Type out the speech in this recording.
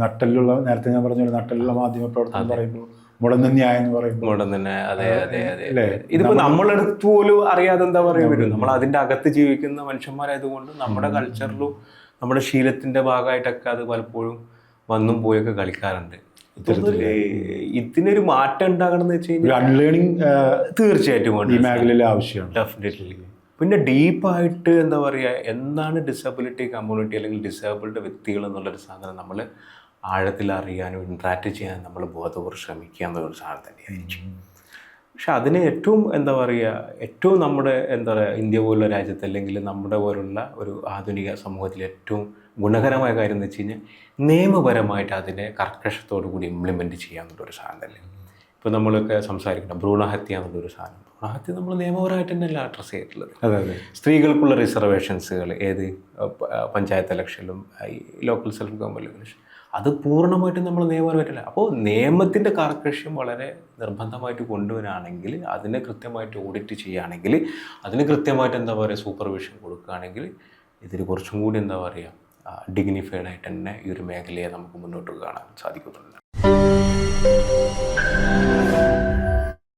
നട്ടലുള്ള നേരത്തെ ഞാൻ പറഞ്ഞ നട്ടലുള്ള മാധ്യമ പ്രവർത്തനം പറയുമ്പോൾ മുടന്ന ന്യായം എന്ന് പറയുമ്പോൾ. ഇങ്ങോട്ടും തന്നെ അതെ അതെ അതെ അല്ലേ? ഇതിപ്പോ നമ്മളെടുത്ത് പോലും അറിയാതെ എന്താ പറയാ നമ്മൾ അതിന്റെ അകത്ത് ജീവിക്കുന്ന മനുഷ്യന്മാരായതുകൊണ്ട് നമ്മുടെ കൾച്ചറിലും നമ്മുടെ ശീലത്തിന്റെ ഭാഗമായിട്ടൊക്കെ അത് പലപ്പോഴും വന്നും പോയൊക്കെ കളിക്കാറുണ്ട്. ഇതിനൊരു മാറ്റം ഉണ്ടാകണം എന്ന് വെച്ച് കഴിഞ്ഞാൽ അൺലേണിംഗ് തീർച്ചയായിട്ടും ഈ മേഖലയിലെ ആവശ്യമാണ്. ഡെഫിനറ്റ്ലി പിന്നെ ഡീപ്പായിട്ട് എന്താ പറയുക എന്താണ് ഡിസബിലിറ്റി കമ്മ്യൂണിറ്റി അല്ലെങ്കിൽ ഡിസേബിൾഡ് വ്യക്തികൾ എന്നുള്ളൊരു സാധനം നമ്മൾ ആഴത്തിൽ അറിയാനും ഇൻട്രാക്ട് ചെയ്യാനും നമ്മൾ ബോധപൂർവം ശ്രമിക്കുക എന്നുള്ളൊരു സാധനം തന്നെയായിരിക്കും. പക്ഷെ അതിന് ഏറ്റവും എന്താ പറയുക ഏറ്റവും നമ്മുടെ എന്താ പറയുക ഇന്ത്യ പോലുള്ള രാജ്യത്ത് അല്ലെങ്കിൽ നമ്മുടെ പോലുള്ള ഒരു ആധുനിക സമൂഹത്തിൽ ഏറ്റവും ഗുണകരമായ കാര്യം എന്ന് വെച്ച് കഴിഞ്ഞാൽ നിയമപരമായിട്ട് അതിനെ കർക്കശത്തോടു കൂടി ഇംപ്ലിമെന്റ് ചെയ്യാമെന്നുള്ളൊരു സാധനം തന്നെ ഇപ്പോൾ നമ്മളൊക്കെ സംസാരിക്കണം ഭ്രൂണഹത്യ എന്നുള്ളൊരു സാധനം. ഭ്രൂണഹത്യ നമ്മൾ നിയമപരമായിട്ട് തന്നെയല്ല അഡ്രസ്സ് ചെയ്തിട്ടുള്ളത്. അതെ അതെ. സ്ത്രീകൾക്കുള്ള റിസർവേഷൻസുകൾ ഏത് പഞ്ചായത്ത് ഇലക്ഷനിലും ലോക്കൽ സെൽഫ് ഗവൺമെന്റ് ഇലക്ഷൻ അത് പൂർണമായിട്ടും നമ്മൾ നിയമപരമായിട്ടില്ല. അപ്പോൾ നിയമത്തിന്റെ കാർക്കശ്യം വളരെ നിർബന്ധമായിട്ട് കൊണ്ടുവരാണെങ്കിൽ അതിനെ കൃത്യമായിട്ട് ഓഡിറ്റ് ചെയ്യുകയാണെങ്കിൽ അതിന് കൃത്യമായിട്ട് എന്താ പറയുക സൂപ്പർവിഷൻ കൊടുക്കുകയാണെങ്കിൽ ഇതിൽ കുറച്ചും കൂടി എന്താ പറയുക ഡിഗ്നിഫൈഡ് ആയിട്ട് തന്നെ ഈ ഒരു മേഖലയെ നമുക്ക് മുന്നോട്ട് കാണാൻ സാധിക്കുന്നുണ്ട്.